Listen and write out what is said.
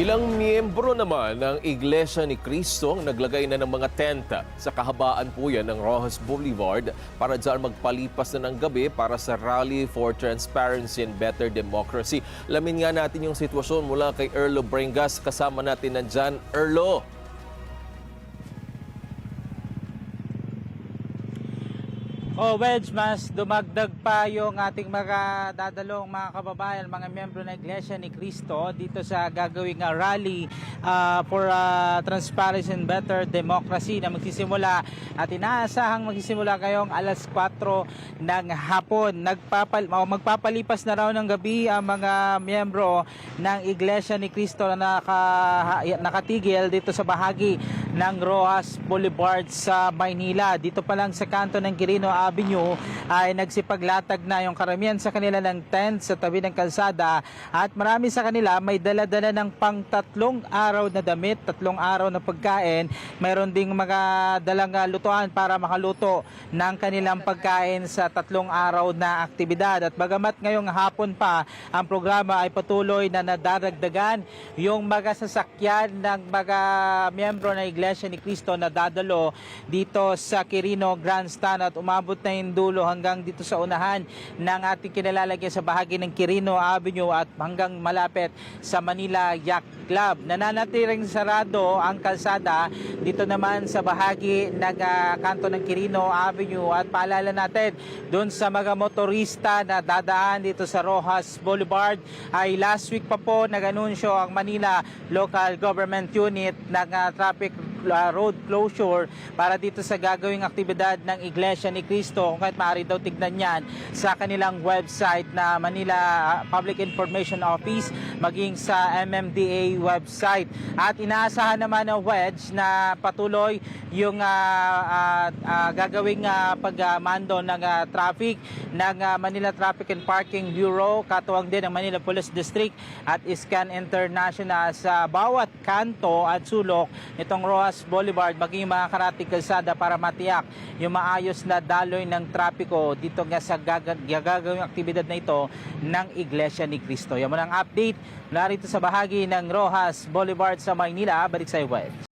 Ilang miyembro naman ng Iglesia ni Cristo ang naglagay na ng mga tenta sa kahabaan po yan ng Rojas Boulevard para dyan magpalipas na ng gabi para sa Rally for Transparency and Better Democracy. Lamin nga natin yung sitwasyon mula kay Erlo Bringas. Kasama natin nandyan. Erlo! O Wedge, mas dumagdag pa yung ating mga dadalong mga kababayan, mga miyembro ng Iglesia ni Cristo dito sa gagawing uh, rally uh, for uh, transparency and better democracy na magsisimula at inaasahang magsisimula ngayong alas 4 ng hapon. Nagpapal o magpapalipas na raw ng gabi ang mga miyembro ng Iglesia ni Cristo na naka, nakatigil dito sa bahagi ng Rojas Boulevard sa Maynila. Dito pa lang sa kanto ng Quirino Avenue ay nagsipaglatag na yung karamihan sa kanila ng tent sa tabi ng kalsada at marami sa kanila may dala-dala ng pang tatlong araw na damit, tatlong araw na pagkain. Mayroon ding mga dalang ah, lutuan para makaluto ng kanilang pagkain sa tatlong araw na aktibidad. At bagamat ngayong hapon pa ang programa ay patuloy na nadaragdagan yung mga sasakyan ng mga miyembro ng Iglesia ni Cristo na dadalo dito sa Quirino Grandstand at umabot na yung dulo hanggang dito sa unahan ng ating kinalalagyan sa bahagi ng Quirino Avenue at hanggang malapit sa Manila Yacht Club. Nananatiling sarado ang kalsada dito naman sa bahagi ng ah, kanto ng Quirino Avenue at paalala natin doon sa mga motorista na dadaan dito sa Rojas Boulevard ay last week pa po nag-anunsyo ang Manila Local Government Unit ng ah, traffic uh, road closure para dito sa gagawing aktibidad ng Iglesia ni Cristo. Kung kahit maaari daw tignan yan sa kanilang website na Manila uh, Public Information Office maging sa MMDA website. At inaasahan naman ng wedge na patuloy yung uh, uh, uh, gagawing uh, pagmando ng uh, traffic ng uh, Manila Traffic and Parking Bureau katuwang din ng Manila Police District at Iscan International sa bawat kanto at sulok nitong Rojas Boulevard maging mga karating kalsada para matiyak yung maayos na daloy ng trapiko dito nga sa gaga- gagawing aktibidad na ito ng Iglesia ni Cristo. Yan mo ang update mula rito sa bahagi ng Rojas Boulevard sa Maynila. Balik sa web.